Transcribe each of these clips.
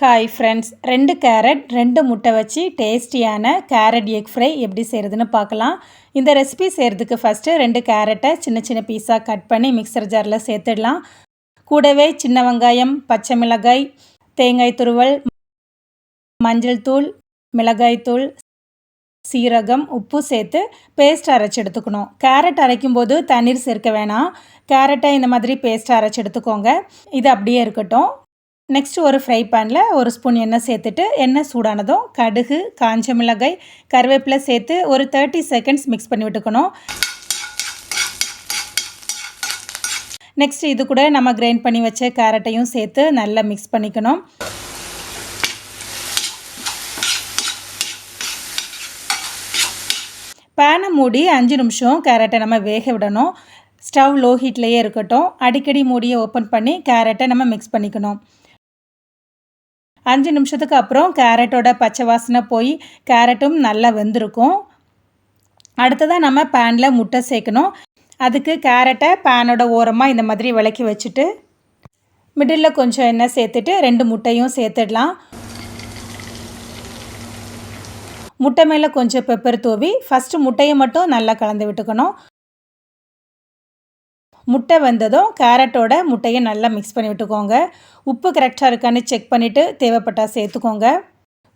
Hi friends ரெண்டு carrot ரெண்டு முட்டை வச்சு டேஸ்டியான கேரட் எக் ஃப்ரை எப்படி செய்கிறதுன்னு பார்க்கலாம். இந்த ரெசிபி செய்கிறதுக்கு ஃபஸ்ட்டு ரெண்டு கேரட்டை சின்ன சின்ன பீஸாக கட் பண்ணி மிக்சர் ஜாரில் சேர்த்துடலாம். கூடவே சின்ன வெங்காயம் பச்சை மிளகாய் தேங்காய் துருவல் மஞ்சள் தூள் மிளகாய் தூள் சீரகம் உப்பு சேர்த்து பேஸ்ட் அரைச்சி எடுத்துக்கணும். கேரட் அரைக்கும் போது தண்ணீர் சேர்க்க வேணாம். கேரட்டை இந்த மாதிரி பேஸ்ட் அரைச்சி எடுத்துக்கோங்க. இது அப்படியே இருக்கட்டும். நெக்ஸ்ட் ஒரு ஃப்ரை பேனில் ஒரு ஸ்பூன் எண்ணெய் சேர்த்துட்டு எண்ணெய் சூடானதும் கடுகு காஞ்ச மிளகாய் கருவேப்பிலை சேர்த்து ஒரு தேர்ட்டி செகண்ட்ஸ் மிக்ஸ் பண்ணி விட்டுக்கணும். நெக்ஸ்ட் இது கூட நம்ம கிரைண்ட் பண்ணி வச்ச கேரட்டையும் சேர்த்து நல்லா மிக்ஸ் பண்ணிக்கணும். பேனை மூடி அஞ்சு நிமிஷம் கேரட்டை நம்ம வேக விடணும். ஸ்டவ் லோ ஹீட்லேயே இருக்கட்டும். அடிக்கடி மூடியை ஓப்பன் பண்ணி கேரட்டை நம்ம மிக்ஸ் பண்ணிக்கணும். அஞ்சு நிமிஷத்துக்கு அப்புறம் கேரட்டோட பச்சை வாசனை போய் கேரட்டும் நல்லா வெந்திருக்கும். அடுத்ததாக நம்ம பேனில் முட்டை சேர்க்கணும். அதுக்கு கேரட்டை பேனோட ஓரமாக இந்த மாதிரி விளக்கி வச்சுட்டு மிடில் கொஞ்சம் எண்ணெய் சேர்த்துட்டு ரெண்டு முட்டையும் சேர்த்துடலாம். முட்டை மேலே கொஞ்சம் பெப்பர் தூவி ஃபஸ்ட்டு முட்டையை மட்டும் நல்லா கலந்து விட்டுக்கணும். முட்டை வந்ததும் கேரட்டோட முட்டையை நல்லா மிக்ஸ் பண்ணி விட்டுக்கோங்க. உப்பு கரெக்டாக இருக்கான்னு செக் பண்ணிவிட்டு தேவைப்பட்டால் சேர்த்துக்கோங்க.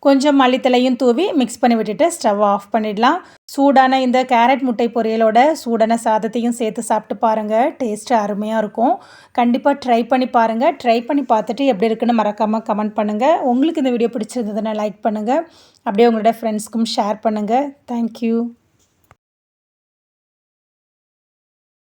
கொஞ்சம் மல்லித்தலையும் தூவி மிக்ஸ் பண்ணி விட்டுட்டு ஸ்டவ் ஆஃப் பண்ணிடலாம். சூடான இந்த கேரட் முட்டை பொரியலோட சூடான சாதத்தையும் சேர்த்து சாப்பிட்டு பாருங்கள் டேஸ்ட்டு அருமையாக இருக்கும். கண்டிப்பாக ட்ரை பண்ணி பாருங்கள் ட்ரை பண்ணி பார்த்துட்டு எப்படி இருக்குன்னு மறக்காமல் கமெண்ட் பண்ணுங்கள் உங்களுக்கு இந்த வீடியோ பிடிச்சிருந்ததுன்னா லைக் பண்ணுங்கள் அப்படியே உங்களோட ஃப்ரெண்ட்ஸ்க்கும் ஷேர் பண்ணுங்கள் தேங்க்யூ